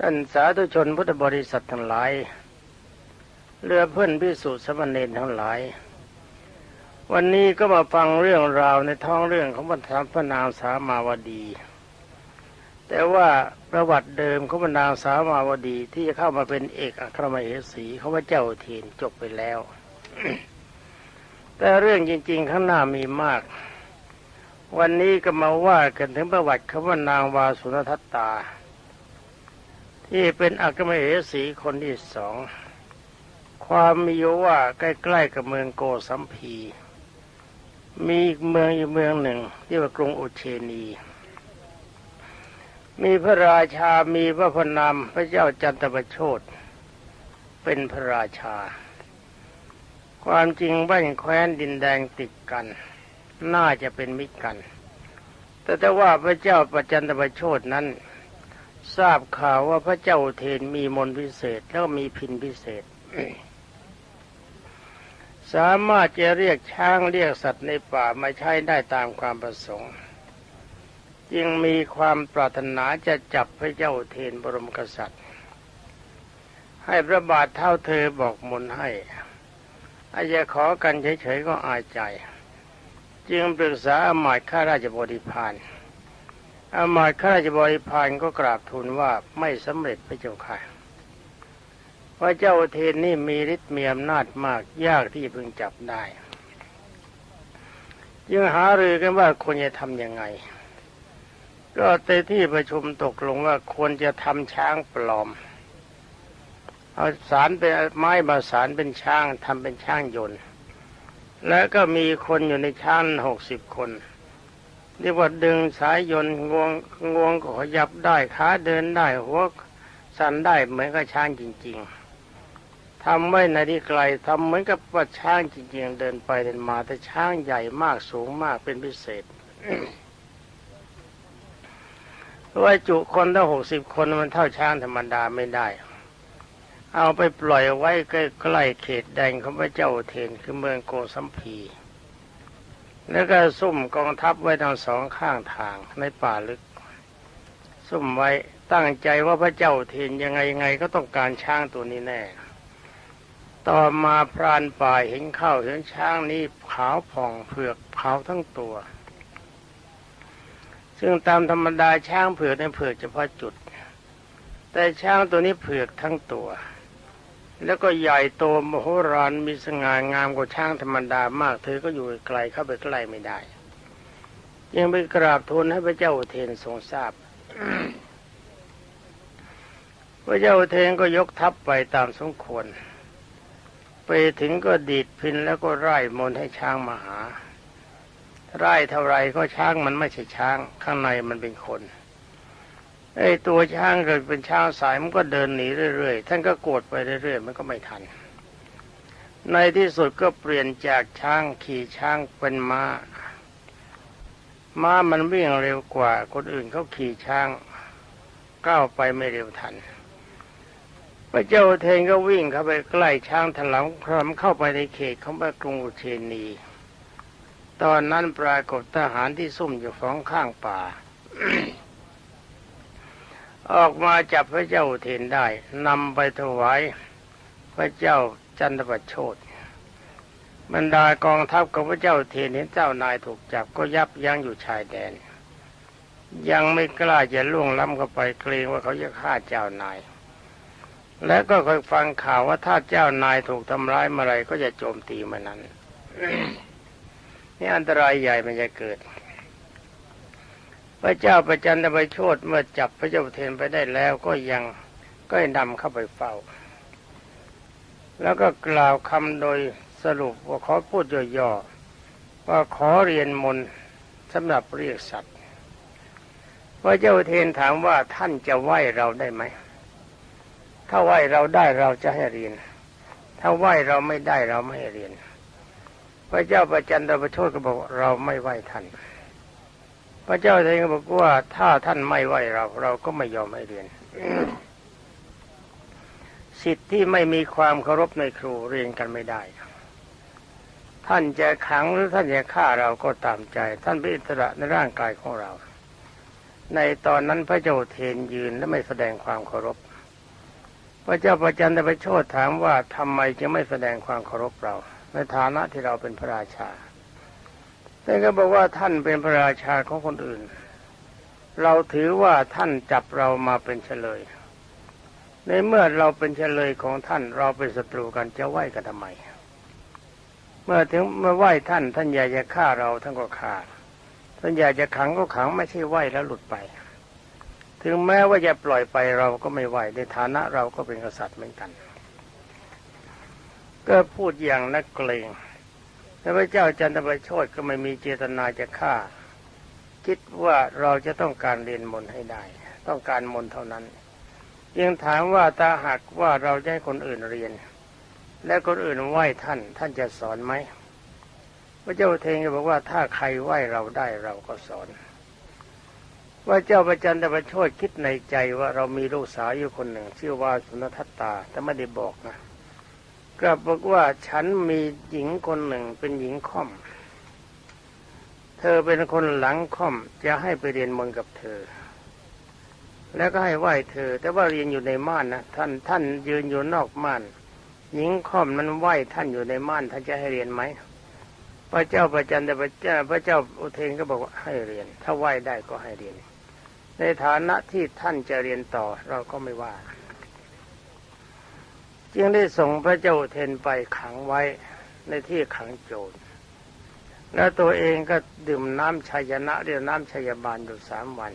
ท่านสาธุชนพุทธบริษัททั้งหลาย เรือเพื่อนพิสุสมณเณรทั้งหลาย วันนี้ก็มาฟังเรื่องราวในท้องเรื่องของบรรทพระนางสามาวดี แต่ว่าประวัติเดิมของบรรนางสามาวดีที่จะเข้ามาเป็นเอกอัครมเหสีเของพระเจ้าเทีนจบไปแล้ว แต่เรื่องจริง ๆ ข้างหน้ามีมาก วันนี้ก็มาว่ากันถึงประวัติของบรรนางวาสุนทัตตา ที่เป็นอัครมเหสีคนที่สอง ความมีอยู่ว่าใกล้ๆกับเมืองโกสัมพี มีอีกเมืองอยู่เมืองหนึ่งที่ว่ากรุงอุเชนี มีพระราชา มีพระพนามพระเจ้าจันทประโชดเป็นพระราชา ความจริงบ้านแคว้นดินแดงติดกัน น่าจะเป็นมิตรกัน แต่แต่ว่าพระเจ้าประจันตประโชดนั้น ทราบข่าวว่าพระเจ้าเทนมีมนพิเศษแล้วมีพินพิเศษ สามารถจะเรียกช้างเรียกสัตว์ในป่ามาใช้ได้ตามความประสงค์ จึงมีความปรารถนาจะจับพระเจ้าเทนบรมกษัตริย์ ให้พระบาทเท่าเธอบอกมนให้อาจจะขอกันเฉยๆก็อายใจ จึงปรึกษาอมาตย์ข้าราชบริพาร อามาตย์ข้าราชบริพารก็กราบทูลว่าไม่สำเร็จพระเจ้าค่ะพระเจ้าเทนนี่มีฤทธิ์มีอำนาจมากยากที่พึงจับได้จึงหารือกันว่าควรจะทำยังไง ก็ในที่ประชุมตกลงว่าควรจะทำช้างปลอม เอาสารเป็นไม้มาสารเป็นช้างทำเป็นช้างยนต์ แล้วก็มีคนอยู่ในช้างหกสิบคน เรียกว่าดึงสายยนต์งวงงวงก็ขยับได้ขาเดินได้หัวสั่นได้เหมือนกับช้างจริง ๆทำไว้ในที่ไกลทำเหมือนกับว่าช้างจริง ๆ เดินไปเดินมาแต่ช้างใหญ่มากสูงมากเป็นพิเศษเพราะว่าจุคนตั้งหกสิบคนมันเท่าช้างธรรมดาไม่ได้ เอาไปปล่อยไว้ใกล้ๆเขตแดงของพระเจ้าเทนคือเมืองโกสัมพี แล้วก็ซุ่มกองทัพไว้ทั้งสองข้างทางในป่าลึก ซุ่มไว้ตั้งใจว่าพระเจ้าเทนยังไงยังไงก็ต้องการช้างตัวนี้แน่ ต่อมาพรานป่าเห็นเข้าเห็นช้างนี้ขาวผ่องเผือกขาวทั้งตัว ซึ่งตามธรรมดาช้างเผือกในเผือกเฉพาะจุด แต่ช้างตัวนี้เผือกทั้งตัว แล้วก็ใหญ่โตมโหฬารมีสง่างามกว่าช้างธรรมดามาก เธอก็อยู่ไกลเข้าไปใกล้ไม่ได้ ยังไปกราบทูลให้พระเจ้าเทนทรงทราบพระเจ้าเทนก็ยกทัพไปตามสมควร ไปถึงก็ดีดพินแล้วก็ไล่มนให้ช้างมาหา ไล่เท่าไรก็ช้างมันไม่ใช่ช้าง ข้างในมันเป็นคน ไอ้ตัวช้างเกิดเป็นช้างสายมันก็เดินหนีเรื่อยๆ ท่านก็โกรธไปเรื่อยๆ มันก็ไม่ทัน ในที่สุดก็เปลี่ยนจากช้างขี่ช้างเป็นม้า ม้ามันวิ่งเร็วกว่า คนอื่นเขาขี่ช้างก้าวไปไม่เร็วทัน พระเจ้าเทนก็วิ่งเข้าไปใกล้ช้างถลำคลำเข้าไปในเขตของพระกรุงอุเชนี ตอนนั้นปรากฏทหารที่ซุ่มอยู่สองข้างป่า ออกมาจับพระเจ้าเทนได้นำไปถวายพระเจ้าจันทประโชดบรรดากองทัพของพระเจ้าเทนเห็นเจ้านายถูกจับก็ยับยั้งอยู่ชายแดน ยังไม่กล้าจะล่วงล้ำเข้าไปเกรงว่าเขาจะฆ่าเจ้านาย และก็เคยฟังข่าวว่าถ้าเจ้านายถูกทำร้ายเมื่อไรก็จะโจมตีเมื่อนั้นนี่อันตรายใหญ่มันจะเกิด พระเจ้าประจันตประโชดเมื่อจับพระเจ้าเทนไปได้แล้วก็ยังก็นำเข้าไปเฝ้า แล้วก็กล่าวคำโดยสรุปว่าขอพูดย่อๆว่าขอเรียนมนต์สำหรับเรียกสัตว์พระเจ้าเทนถามว่าท่านจะไหวเราได้ไหมถ้าไหวเราได้เราจะให้เรียน ถ้าไหวเราไม่ได้เราไม่ให้เรียน พระเจ้าประจันตประโชดก็บอกเราไม่ไหวท่าน พระเจ้าเทนก็บอกว่าถ้าท่านไม่ไหวเรา เราก็ไม่ยอมให้เรียนสิทธิ์ที่ไม่มีความเคารพในครูเรียนกันไม่ได้ ท่านจะขังหรือท่านจะฆ่าเราก็ตามใจ ท่านเป็นอิสระในร่างกายของเรา ในตอนนั้นพระเจ้าเทนยืนและไม่แสดงความเคารพ พระเจ้าประจันตประโชดถามว่าทำไมจึงไม่แสดงความเคารพเรา ในฐานะที่เราเป็นพระราชา ท่านก็บอกว่าท่านเป็นพระราชาของคนอื่น เราถือว่าท่านจับเรามาเป็นเฉลย ในเมื่อเราเป็นเฉลยของท่านเราเป็นศัตรูกันจะไหวกันทำไม เมื่อถึงเมื่อไหวท่านท่านอยากจะฆ่าเราท่านก็ฆ่าท่านอยากจะขังก็ขังไม่ใช่ไหวแล้วหลุดไป ถึงแม้ว่าจะปล่อยไปเราก็ไม่ไหวในฐานะเราก็เป็นกษัตริย์เหมือนกัน ก็พูดอย่างนักเกรง แต่พระเจ้าจันทประโชดก็ไม่มีเจตนาจะฆ่า คิดว่าเราจะต้องการเรียนมนต์ให้ได้ ต้องการมนต์เท่านั้น ยังถามว่าตาหากว่าเราจะให้คนอื่นเรียน และคนอื่นไหว้ท่าน ท่านจะสอนไหมพระเจ้าเทงก็บอกว่าถ้าใครไหว้เราได้เราก็สอนว่าเจ้าประจันตประโชดคิดในใจว่าเรามีลูกสาวอยู่คนหนึ่ง ชื่อว่าสุนทัตตาแต่ไม่ได้บอกนะ กลับบอกว่าฉันมีหญิงคนหนึ่งเป็นหญิงค่อม เธอเป็นคนหลังค่อมจะให้ไปเรียนมนต์กับเธอ แล้วก็ให้ไหว้เธอ แต่ว่าเรียนอยู่ในม่านนะท่านท่านยืนอยู่นอกม่าน หญิงค่อมนั้นไหว้ท่านอยู่ในม่านท่านจะให้เรียนไหมพระเจ้าประจันตพระเจ้าพระเจ้าอุเทนก็บอกว่าให้เรียน ถ้าไหว้ได้ก็ให้เรียน ในฐานะที่ท่านจะเรียนต่อเราก็ไม่ว่า จึงได้ส่งพระเจ้าเทนไปขังไว้ในที่ขังโจร แล้วตัวเองก็ดื่มน้ำชัยนะเรียกน้ำชัยบาลอยู่สามวัน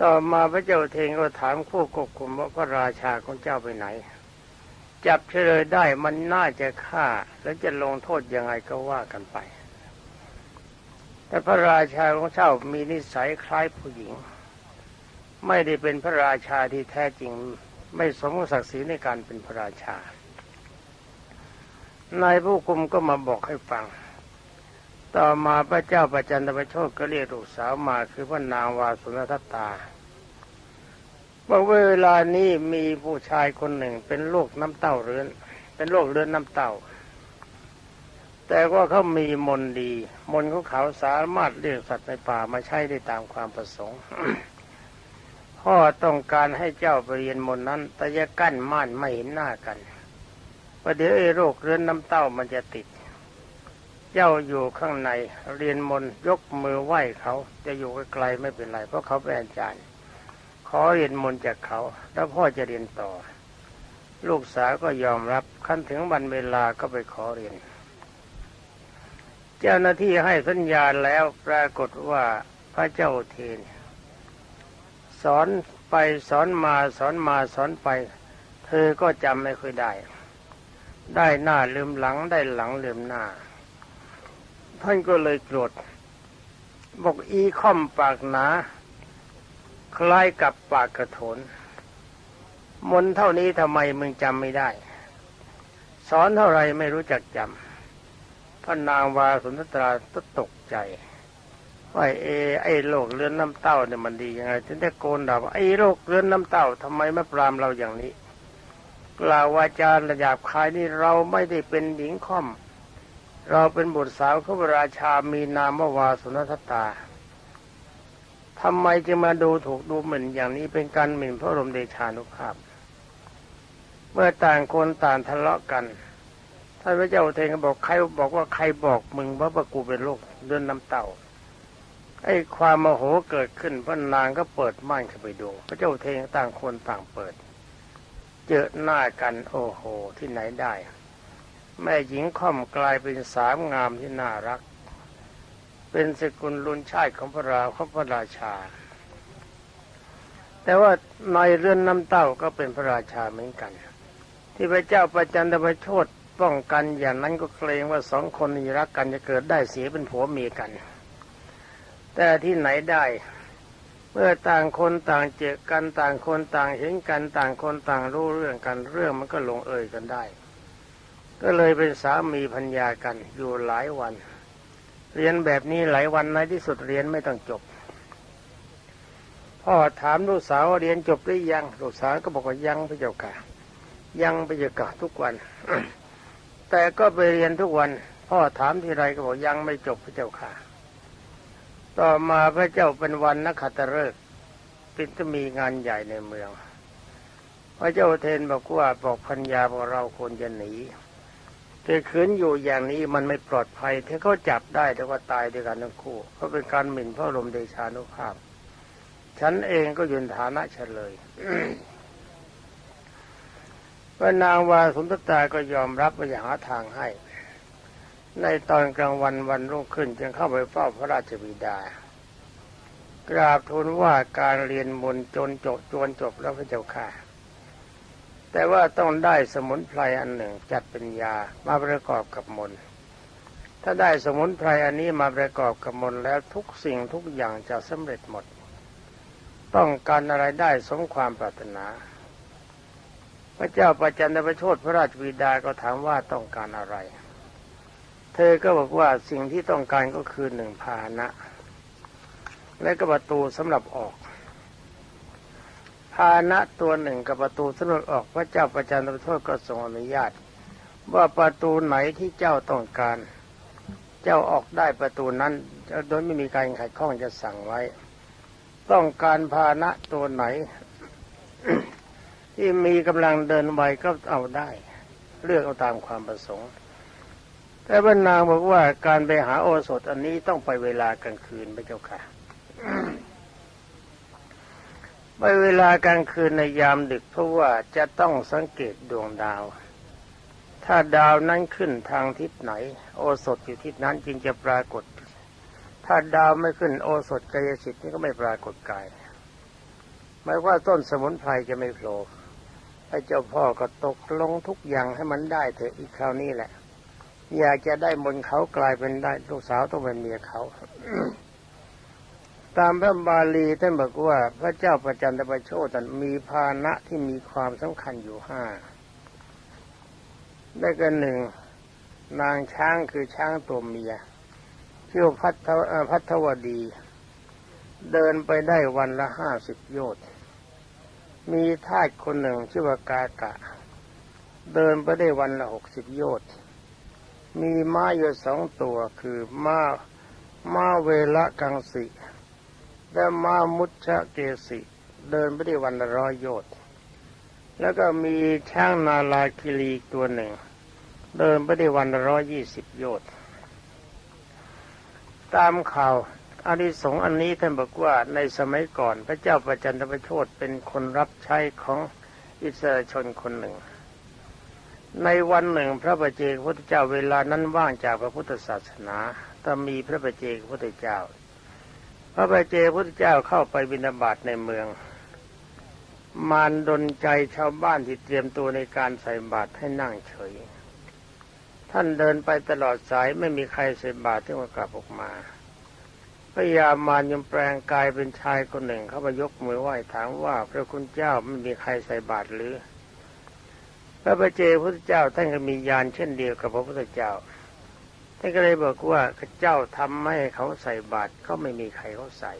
ต่อมาพระเจ้าเทนก็ถามผู้ควบคุมว่าพระราชาของเจ้าไปไหน จับเฉลยได้มันน่าจะฆ่า แล้วจะลงโทษยังไงก็ว่ากันไป แต่พระราชาของเจ้ามีนิสัยคล้ายผู้หญิง ไม่ได้เป็นพระราชาที่แท้จริง ไม่สมศักดิ์ศรีในการเป็นพระราชา นายผู้คุมก็มาบอกให้ฟัง ต่อมาพระเจ้าประจันตประโชคก็เรียกลูกสาวมาคือพระนางวาสุนทตาบอกว่าเวลานี้มีผู้ชายคนหนึ่งเป็นโรคน้ำเต้าเรื้อน เป็นโรคเรื้อนน้ำเต้า แต่ว่าเขามีมนดี มนของเขาสามารถเรียกสัตว์ในป่ามาใช้ได้ตามความประสงค์ พ่อต้องการให้เจ้าไปเรียนมนนั้น แต่จะกั้นม่านไม่เห็นหน้ากันประเดี๋ยวไอ้โรคเรื้อนน้ำเต้ามันจะติด เจ้าอยู่ข้างในเรียนมนยกมือไหว้เขา จะอยู่ไกลไม่เป็นไรเพราะเขาเป็นอาจารย์ ขอเรียนมนจากเขา แล้วพ่อจะเรียนต่อ ลูกสาวก็ยอมรับขั้นถึงวันเวลาก็ไปขอเรียน เจ้าหน้าที่ให้สัญญาณแล้วปรากฏว่าพระเจ้าเทน สอนไปสอนมาสอนมาสอนไป เธอก็จำไม่ค่อยได้ ได้หน้าลืมหลังได้หลังลืมหน้า ท่านก็เลยโกรธบอกอีค่อมปากหนาคล้ายกับปากกระโถน มนเท่านี้ทำไมมึงจำไม่ได้ สอนเท่าไรไม่รู้จักจำพระนางวาสุนทราตตกใจ ว่าเอไอ้โรคเลือนน้ำเต้าเนี่ยมันดียังไงถึงได้โกนด่าว่าไอ้โรคเลือนน้ำเต้าทำไมไม่ปรามเราอย่างนี้กล่าววาจาระหยาบคายนี่เราไม่ได้เป็นหญิงค่อม เราเป็นบุตรสาวของพระราชามีนามว่าสุนทตาทำไมจึงมาดูถูกดูหมิ่นอย่างนี้เป็นการหมิ่นพระบรมเดชานุภาพ เมื่อต่างคนต่างทะเลาะกันท่านพระเจ้าเทงก็บอกใครบอกว่าใครบอกมึงว่ากูเป็นโรคเลือนน้ำเต้า ไอ้ความโมโหเกิดขึ้นพระนางก็เปิดม่านเข้าไปดู พระเจ้าเทงต่างคนต่างเปิด เจอหน้ากันโอ้โหที่ไหนได้ แม่หญิงค่อมกลายเป็นสามงามที่น่ารัก เป็นสกุลลุนชาติของพระราของพระราชา แต่ว่าในเรือนน้ำเต้าก็เป็นพระราชาเหมือนกัน ที่พระเจ้าประจันตประโชดป้องกันอย่างนั้นก็เกรงว่าสองคนนี้รักกันจะเกิดได้เสียเป็นผัวเมียกัน แต่ที่ไหนได้ เมื่อต่างคนต่างเจอกันต่างคนต่างเห็นกันต่างคนต่างรู้เรื่องกันเรื่องมันก็ลงเอยกันได้ ก็เลยเป็นสามีพัญญากันอยู่หลายวัน เรียนแบบนี้หลายวันในที่สุดเรียนไม่ต้องจบพ่อถามลูกสาวเรียนจบหรือยังลูกสาวก็บอกว่ายังพระเจ้าค่ะ ยังพระเจ้าค่ะทุกวัน แต่ก็ไปเรียนทุกวัน พ่อถามทีไรก็บอกยังไม่จบพระเจ้าค่ะ ต่อมาพระเจ้าเป็นวันนักขัตฤกษ์ป็นจะมีงานใหญ่ในเมือง พระเจ้าเทนบอกว่าบอกพัญญาบอกเราควรจะหนีแต่ขืนอยู่อย่างนี้มันไม่ปลอดภัย ถ้าเขาจับได้แต่ว่าตายด้วยกันทั้งคู่เพราะเป็นการหมิ่นพระบรมเดชานุภาพ ฉันเองก็ยืนฐานะเฉลยพระนางวาสุนทตาก็ยอมรับว่าอย่างหาทางให้ ในตอนกลางวันวันรุ่งขึ้นจึงเข้าไปเฝ้าพระราชบิดา กราบทูลว่าการเรียนมนต์จนจบจวนจบแล้วพระเจ้าค่ะ แต่ว่าต้องได้สมุนไพรอันหนึ่งจัดเป็นยามาประกอบกับมนต์ถ้าได้สมุนไพรอันนี้มาประกอบกับมนต์แล้วทุกสิ่งทุกอย่างจะสำเร็จหมด ต้องการอะไรได้สมความปรารถนา พระเจ้าประจันตประโชดพระราชบิดาก็ถามว่าต้องการอะไร เธอก็บอกว่าสิ่งที่ต้องการก็คือหนึ่งพานะ และก็ประตูสำหรับออก พานะตัวหนึ่งกับประตูสำหรับออกพระเจ้าประจันตประโชดก็ทรงอนุญาต ว่าประตูไหนที่เจ้าต้องการ เจ้าออกได้ประตูนั้นโดยไม่มีการขัดข้องจะสั่งไว้ ต้องการพานะตัวไหน ที่มีกำลังเดินไวก็เอาได้ เลือกเอาตามความประสงค์ แต่บรรนางบอกว่าการไปหาโอสถอันนี้ต้องไปเวลากลางคืนพระเจ้าค่ะไปเวลากลางคืนในยามดึกเพราะว่าจะต้องสังเกตดวงดาว ถ้าดาวนั้นขึ้นทางทิศไหน โอสถอยู่ทิศนั้นจึงจะปรากฏ ถ้าดาวไม่ขึ้นโอสถกายสิทธิ์นี่ก็ไม่ปรากฏกายหมายว่าต้นสมุนไพรจะไม่โผล่พระเจ้าพ่อก็ตกลงทุกอย่างให้มันได้เถอะอีกคราวนี้แหละ อยากจะได้มนเขากลายเป็นได้ลูกสาวต้องเป็นเมียเขา ตามพระบาลีท่านบอกว่า พระเจ้าประจันตประโชตันมีพาหนะที่มีความสำคัญอยู่ห้าได้กันหนึ่งนางช้างคือช้างตัวเมียชื่อพัทธเอ่อพัทวดี เดินไปได้วันละห้าสิบโยชน์มีทาสคนหนึ่งชื่อว่ากากะ เดินไปได้วันละหกสิบโยชน์ มีม้าอยู่สองตัวคือม้าม้าเวละกังสิและม้ามุชะเกสิ เดินไปได้วันละร้อยโยชน์แล้วก็มีช้างนาลาคิรีอีกตัวหนึ่ง เดินไปได้วันละร้อยยี่สิบโยชน์ตามข่าวอานิสงส์อันนี้ท่านบอกว่าในสมัยก่อนพระเจ้าประจันตประโชดเป็นคนรับใช้ของอิสราชนคนหนึ่ง ในวันหนึ่งพระประเจกพุทธเจ้าเวลานั้นว่างจากพระพุทธศาสนาแต่มีพระประเจกพุทธเจ้า พระประเจกพุทธเจ้าเข้าไปบิณฑบาตในเมือง มารดนใจชาวบ้านที่เตรียมตัวในการใส่บาตรให้นั่งเฉย ท่านเดินไปตลอดสายไม่มีใครใส่บาตรที่มากลับออกมาพระยามารยมแปลงกายเป็นชายคนหนึ่ง เข้ามายกมือไหว้ถามว่าพระคุณเจ้าไม่มีใครใส่บาตรหรือ ระประเจพุทธเจ้าท่านก็มีญาณเช่นเดียวกับพระพุทธเจ้าท่านก็เลยบอกว่าเจ้าทำไม่ให้เขาใส่บาตรเขาไม่มีใครเขาใส่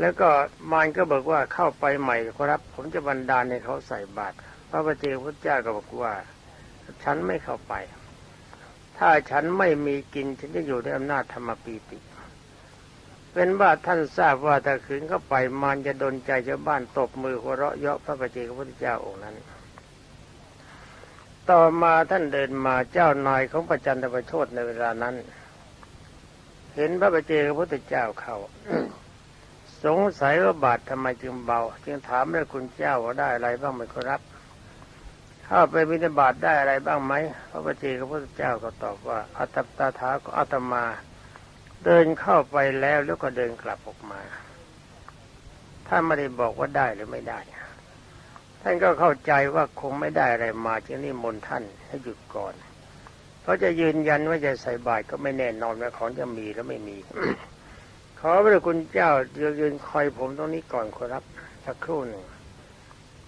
แล้วก็มารก็บอกว่าเข้าไปใหม่ครับ ผมจะบันดาลให้เขาใส่บาตรพระประเจพุทธเจ้าก็บอกว่า ฉันไม่เข้าไป ถ้าฉันไม่มีกินฉันจะอยู่ในอำนาจธรรมปีติ เป็นว่าท่านทราบว่าถ้าขืนเข้าไปมารจะดนใจชาวบ้านตบมือหัวเราะเยาะพระประเจกพุทธเจ้าองค์นั้น ต่อมาท่านเดินมาเจ้านายของประจันตประโชดในเวลานั้น เห็นพระประเจกพุทธเจ้าเขาสงสัยว่าบาททำไมจึงเบา จึงถามเลยคุณเจ้าว่าได้อะไรบ้างไหมครับเข้าไปบิณฑบาตได้อะไรบ้างไหมพระปฏิเจกพุทธเจ้าก็ตอบว่าอัตตาถาก็อัตมา เดินเข้าไปแล้วแล้วก็เดินกลับออกมาท่านไม่ได้บอกว่าได้หรือไม่ได้ ท่านก็เข้าใจว่าคงไม่ได้อะไรมาจึงนิมนต์ท่านให้หยุดก่อน เพราะจะยืนยันว่าจะใส่บาตรก็ไม่แน่นอนว่าของจะมีหรือไม่มี ขอพระคุณเจ้าเดี๋ยวยืนคอยผมตรงนี้ก่อนครับสักครู่หนึ่ง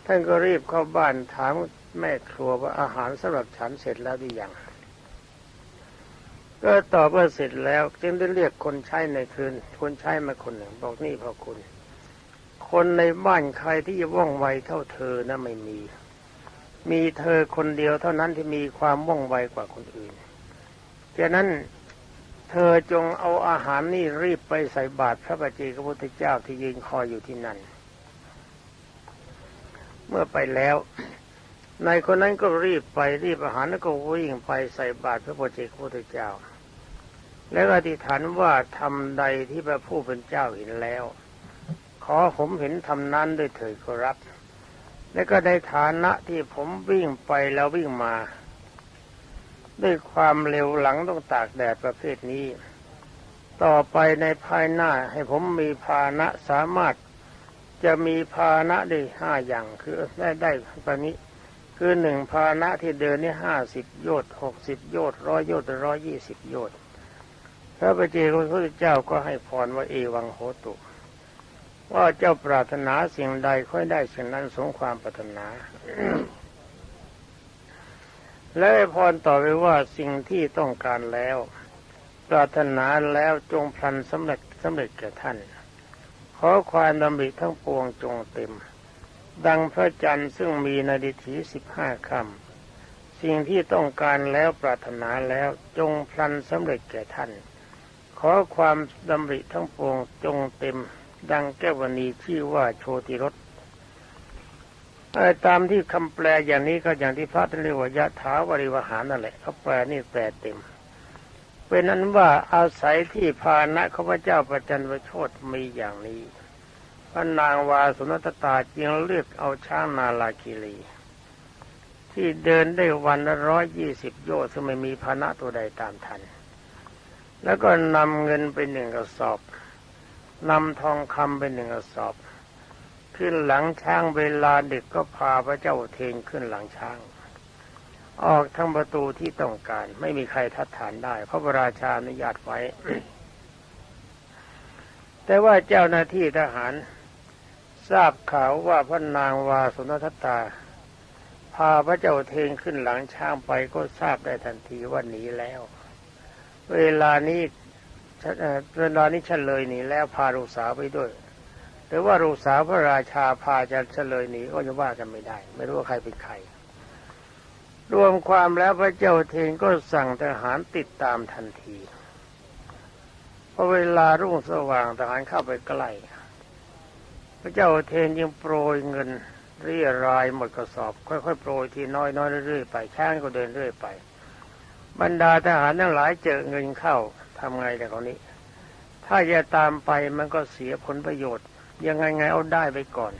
ท่านก็รีบเข้าบ้านถามแม่ครัวว่าอาหารสำหรับฉันเสร็จแล้วหรือยังก็ตอบว่าเสร็จแล้ว จึงได้เรียกคนใช้ในคืนคนใช้มาคนหนึ่งบอกนี่พ่อคุณ คนในบ้านใครที่จะว่องไวเท่าเธอนะไม่มี มีเธอคนเดียวเท่านั้นที่มีความว่องไวกว่าคนอื่นฉะนั้นเธอจงเอาอาหารนี่รีบไปใส่บาตรพระบัจเจกพระพุทธเจ้าที่ยืนคอยอยู่ที่นั่น เมื่อไปแล้วนายคนนั้นก็รีบไปรีบอาหารแล้วก็วิ่งไปใส่บาตรพระบัจเจกพระพุทธเจ้า แล้วอธิษฐานว่าทำใดที่พระผู้เป็นเจ้าเห็นแล้ว อผมเห็นทำนั้นด้วยเถิดขอรับ และก็ในฐานะที่ผมวิ่งไปแล้ววิ่งมา ด้วยความเร็วหลังต้องตากแดดประเภทนี้ ต่อไปในภายหน้าให้ผมมีภาณะสามารถจะมีภาณะได้ห้าอย่างคือได้ได้ตอนนี้ คือหนึ่งภาณะที่เดินนี่ห้าสิบโยชน์หกสิบโยชน์ร้อยโยชน์ร้อยยี่สิบโยชน์พระปเจกพุทธเจ้าก็ให้พรว่าเอวังโหตุ ว่าเจ้าปรารถนาสิ่งใดค่อยได้สิ่งนั้นสมความปรารถนา และพรต่อไปว่าสิ่งที่ต้องการแล้ว ปรารถนาแล้วจงพลันสำเร็จสำเร็จแก่ท่าน ขอความดำริทั้งปวงจงเต็ม ดังพระจันทร์ซึ่งมีนาดิถีสิบห้าคำสิ่งที่ต้องการแล้วปรารถนาแล้วจงพลันสำเร็จแก่ท่าน ขอความดำริทั้งปวงจงเต็ม ดังแก้ววณีชื่อว่าโชติรสตามที่คำแปลอย่างนี้ก็อย่างที่พระท่านเรียกว่ายะถาวริวหารนั่นแหละเขาแปลนี่แปลเต็ม เป็นนั้นว่าอาศัยที่พาณะข้าพเจ้าประจันวโชตมีอย่างนี้พระนางวาสุนทตาจึงเลือกเอาช้างนาลาคิรี ที่เดินได้วันละร้อยยี่สิบโยชน์ซึ่งไม่มีพาณะตัวใดตามทัน แล้วก็นำเงินไปหนึ่งกระสอบ นำทองคำไปหนึ่งกระสอบ ขึ้นหลังช้างเวลาเด็กก็พาพระเจ้าเทนขึ้นหลังช้าง ออกทั้งประตูที่ต้องการ ไม่มีใครทัดฐานได้ เพราะพระราชาอนุญาตไว้ แต่ว่าเจ้าหน้าที่ทหาร ทราบข่าวว่าพระนางวาสุนทตา พาพระเจ้าเทนขึ้นหลังช้างไปก็ทราบได้ทันทีว่าหนีแล้ว เวลานี้ เวลานี้เฉลยหนีแล้วพาลูกสาวไปด้วยแต่ว่าลูกสาวพระราชาพาจะเฉลยหนีก็จะว่ากันไม่ได้ ไม่รู้ว่าใครเป็นใคร รวมความแล้วพระเจ้าเทนก็สั่งทหารติดตามทันทีพอเวลารุ่งสว่างทหารเข้าไปใกล้พระเจ้าเทนยังโปรยเงินเรียรายหมดกระสอบ ค่อยๆโปรยทีน้อยๆเรื่อยๆไปช้างก็เดินเรื่อยไป บรรดาทหารทั้งหลายเจอเงินเข้า ทำไงแต่คนนี้ ถ้าจะตามไปมันก็เสียผลประโยชน์ ยังไงไงเอาได้ไปก่อน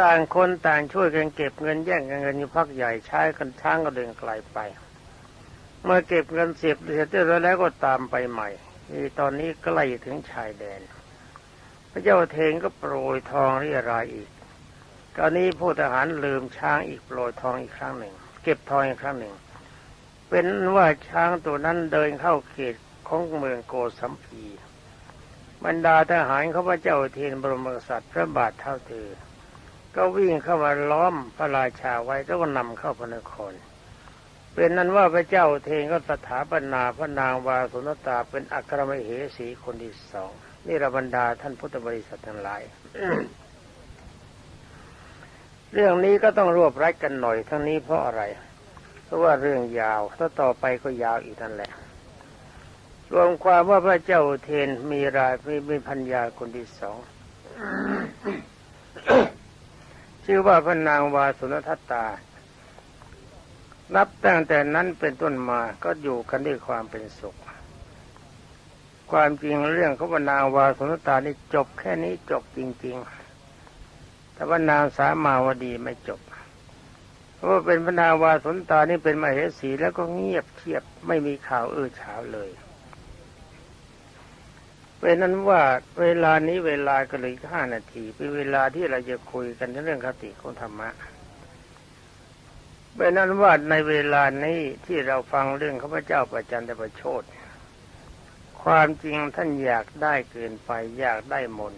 ต่างคนต่างช่วยกันเก็บเงินแย่งกันเงินอยู่พักใหญ่ใช้กันช้างก็เดินไกลไป เมื่อเก็บเงินเสียบเสร็จเรียบร้อยแล้วก็ตามไปใหม่นี่ตอนนี้ใกล้ถึงชายแดน พระเจ้าเทงก็โปรยทองเรียรายอีกตอนนี้ผู้ทหารลืมช้างอีกโปรยทองอีกครั้งหนึ่ง เก็บทองอีกครั้งหนึ่ง เป็นว่าช้างตัวนั้นเดินเข้าเขตของเมืองโกสัมพีบรรดาทหารเขาพระเจ้าเทนบรมกษัตริย์พระบาทเท่าเธอ ก็วิ่งเข้ามาล้อมพระราชาไว้แล้วก็นำเข้าพระนคร เป็นนั้นว่าพระเจ้าเทนก็สถาปนาพระนางวาสุนตาเป็นอัครมเหสีคนที่สองนี่ระบรรดาท่านพุทธบริษัททั้งหลาย เรื่องนี้ก็ต้องรวบรัดกันหน่อยทั้งนี้เพราะอะไร เพราะว่าเรื่องยาว ถ้าต่อไปก็ยาวอีกนั่นแหละ รวมความว่าพระเจ้าเทนมีรายมีมีพัญญาคนที่สองชื่อว่าพระนางวาสุนทัตตา นับตั้งแต่นั้นเป็นต้นมาก็อยู่กันด้วยความเป็นสุข ความจริงเรื่องของพระนางวาสุนทัตตานี่จบแค่นี้จบจริง ๆ แต่ว่านางสามาวดีไม่จบ ว่าเป็นพระนาวาสนตานี่เป็นมเหสีแล้วก็เงียบเทียบไม่มีข่าวเอื้อฉาวเลยเป็นนั้นว่าเวลานี้เวลาก็เลยห้านาที เป็นเวลาที่เราจะคุยกันเรื่องคติของธรรมะเป็นนั้นว่าในเวลานี้ที่เราฟังเรื่องข้าพเจ้าประจันตประโชดความจริงท่านอยากได้เกินไปอยากได้มน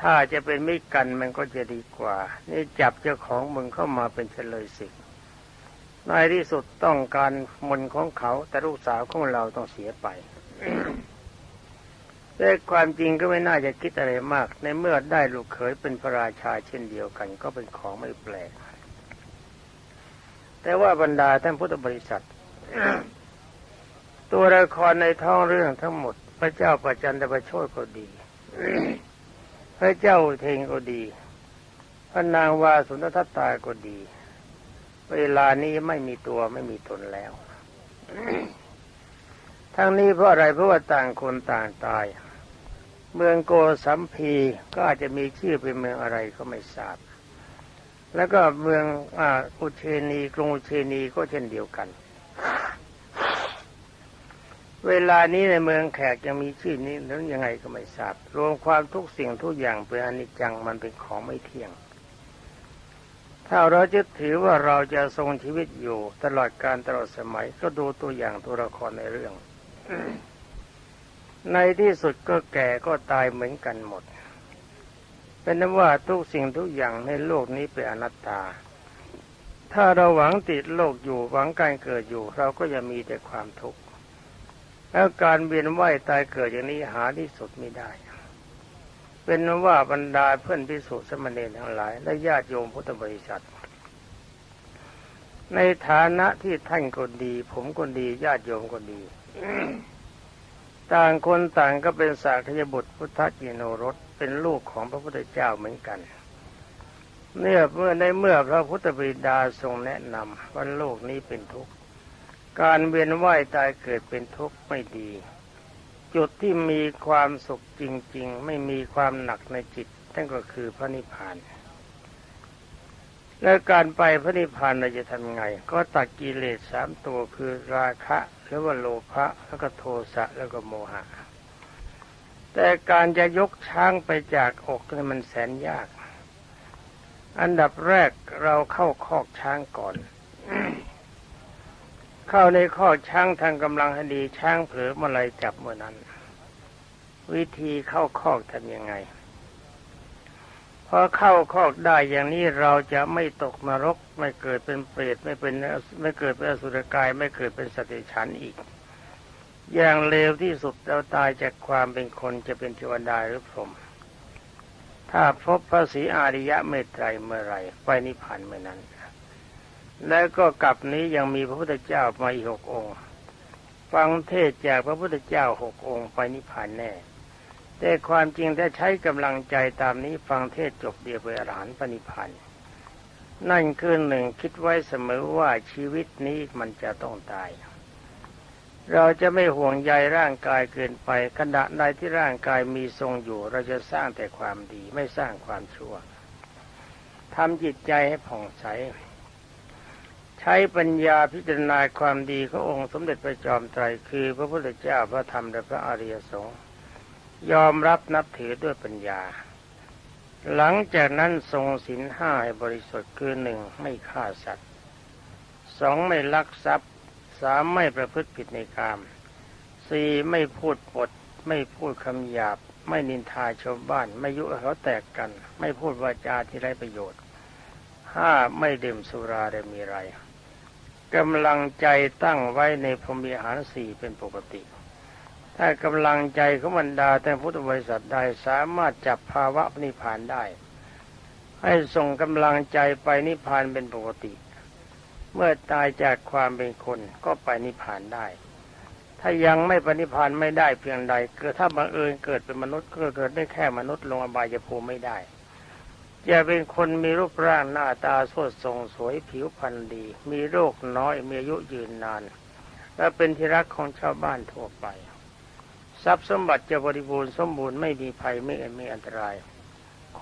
ถ้าจะเป็นไม่กันมันก็จะดีกว่า นี่จับเจ้าของมึงเข้ามาเป็นเฉลยสิในที่สุดต้องการมนของเขา แต่ลูกสาวของเราต้องเสียไปแต่ความจริงก็ไม่น่าจะคิดอะไรมาก ในเมื่อได้ลูกเขยเป็นพระราชาเช่นเดียวกัน ก็เป็นของไม่แปลก แต่ว่าบรรดาท่านพุทธบริษัท ตัวละครในท้องเรื่องทั้งหมด พระเจ้าประจันตประโชดก็ดี ระเจ้าเทงก็ดี พระนางวาสุนทรตตาก็ดี เวลานี้ไม่มีตัวไม่มีตนแล้ว ทั้งนี้เพราะอะไรเพราะว่าต่างคนต่างตาย เมืองโกสัมพีก็อาจจะมีชื่อเป็นเมืองอะไรก็ไม่ทราบ แล้วก็เมืองอุเชนีกรุงอุเชนีก็เช่นเดียวกัน เวลานี้ในเมืองแขกยังมีชื่อนี้นั้นยังไงก็ไม่ทราบ รวมความทุกสิ่งทุกอย่างเป็นอนิจจังมันเป็นของไม่เที่ยง ถ้าเราจะถือว่าเราจะทรงชีวิตอยู่ ตลอดการตลอดสมัยก็ดูตัวอย่างตัวละครในเรื่อง ในที่สุดก็แก่ก็ตายเหมือนกันหมด เป็นนั้นว่าทุกสิ่งทุกอย่างในโลกนี้เป็นอนัตตา ถ้าเราหวังติดโลกอยู่หวังการเกิดอยู่ เราก็จะมีแต่ความทุกข์ แล้วการเวียนว่ายตายเกิดอย่างนี้หาที่สุดไม่ได้ เป็นว่าบรรดาเพื่อนพิสุสมณีทั้งหลาย และญาติโยมพุทธบริษัท ในฐานะที่ท่านก็ดี ผมก็ดีญาติโยมก็ดี ต่างคนต่างก็เป็นสากยบุตรพุทธจิโนรสเป็นลูกของพระพุทธเจ้าเหมือนกันเนื่อเมื่อในเมื่อพระพุทธบิดาทรงแนะนำว่าโลกนี้เป็นทุกข์ การเวียนว่ายตายเกิดเป็นทุกข์ไม่ดี จุดที่มีความสุขจริง ๆ ไม่มีความหนักในจิตนั่นก็คือพระนิพพานและการไปพระนิพพานเราจะทำไง ก็ตัดกิเลสสามตัวคือราคะหรือว่าโลภะแล้วก็โทสะแล้วก็โมหะ แต่การจะยกช้างไปจากอกนี่มันแสนยาก อันดับแรกเราเข้าคอกช้างก่อน เข้าในคอช้างทางกำลังให้ดีช้างเผลอเมื่อไรจับเมื่อนั้น วิธีเข้าคอกทำยังไงพอเข้าคอกได้อย่างนี้เราจะไม่ตกนรก ไม่เกิดเป็นเปรตไม่เป็นไม่เกิดเป็นอสุรกาย ไม่เกิดเป็นสติฉันอีก อย่างเลวที่สุดเราตายจากความเป็นคนจะเป็นเทวดาหรือพรหมถ้าพบพระศรีอาริยะเมตไตรเมื่อไรไปนิพพานเมื่อนั้น แล้วก็กลับนี้ยังมีพระพุทธเจ้ามาอีกหกองค์ ฟังเทศจากพระพุทธเจ้าหกองค์ไปนิพพานแน่ แต่ความจริงถ้าใช้กำลังใจตามนี้ฟังเทศจบเดียวไปอรหันต์ปณิพันธ์นั่นคือหนึ่งคิดไว้เสมอว่าชีวิตนี้มันจะต้องตาย เราจะไม่ห่วงใยร่างกายเกินไปขณะใดที่ร่างกายมีทรงอยู่ เราจะสร้างแต่ความดีไม่สร้างความชั่วทำจิตใจให้ผ่องใส ใช้ปัญญาพิจารณาความดีขององค์สมเด็จพระจอมไตรคือ พระพุทธเจ้าพระธรรมและพระอริยสงฆ์ยอมรับนับถือด้วยปัญญา หลังจากนั้นทรงศีลห้าให้บริสุทธิ์คือหนึ่งไม่ฆ่าสัตว์สองไม่ลักทรัพย์สามไม่ประพฤติผิดในกามสี่ไม่พูดปด ไม่พูดคำหยาบ ไม่นินทาชาวบ้าน ไม่ยุเขาแตกกัน ไม่พูดวาจาที่ไร้ประโยชน์ห้าไม่ดื่มสุราได้มีไร กำลังใจตั้งไว้ในพรมีหารสี่เป็นปกติ ถ้ากำลังใจของบรรดาแต่พุทธบริษัทใดสามารถจับภาวะนิพพานได้ ให้ส่งกำลังใจไปนิพพานเป็นปกติ เมื่อตายจากความเป็นคนก็ไปนิพพานได้ ถ้ายังไม่ปนิพพานไม่ได้เพียงใดเกิดถ้าบังเอิญเกิดเป็นมนุษย์ก็เกิดได้แค่มนุษย์ลงอบายภูมิไม่ได้ จะเป็นคนมีรูปร่างหน้าตาสดทรงสวยผิวพรรณดี มีโรคน้อยมีอายุยืนนาน และเป็นที่รักของชาวบ้านทั่วไป ทรัพย์สมบัติจะบริบูรณ์สมบูรณ์ไม่มีภัยไม่มีอันตราย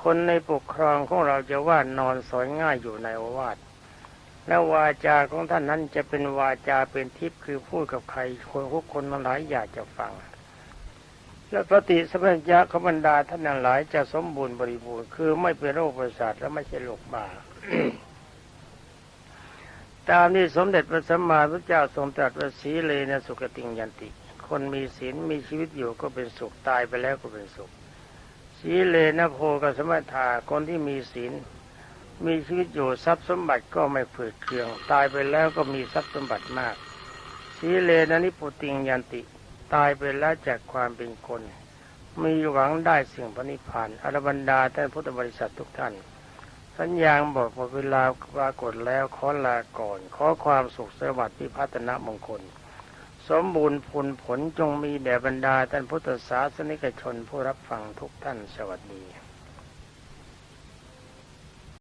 คนในปกครองของเราจะว่านอนสอยง่ายอยู่ในอวาสและวาจาของท่านนั้นจะเป็นวาจาเป็นทิพย์คือพูดกับใครคนทุกคนทั้งหลายอยากจะฟัง และปฏิสัมพัญญะขบรรดาท่านหลายจะสมบูรณ์บริบูรณ์คือไม่เป็นโรคประสาทและไม่ใช่โรคบ้าตามที่สมเด็จพระสัมมาสัมพุทธเจ้าทรงตรัสว่าสีเลนะสุขติงยันติ คนมีศีลมีชีวิตอยู่ก็เป็นสุขตายไปแล้วก็เป็นสุข สีเลนะโพกสมัทาคนที่มีศีลมีชีวิตอยู่ทรัพย์สมบัติก็ไม่ฝืดเคือง ตายไปแล้วก็มีทรัพย์สมบัติมาก สีเลนะนิปุติงยันติ ตายไปแล้วจากความเป็นคน มีหวังได้สิ่งพระนิพพานอรบันดาท่านพุทธบริษัททุกท่าน สัญญาณบอกหมดเวลาปรากฏแล้วขอลาก่อน ขอความสุขสวัสดิ์พิพัฒนมงคล สมบูรณ์ผลผลจงมีแด่บรรดาท่านพุทธศาสนิกชนผู้รับฟังทุกท่านสวัสดี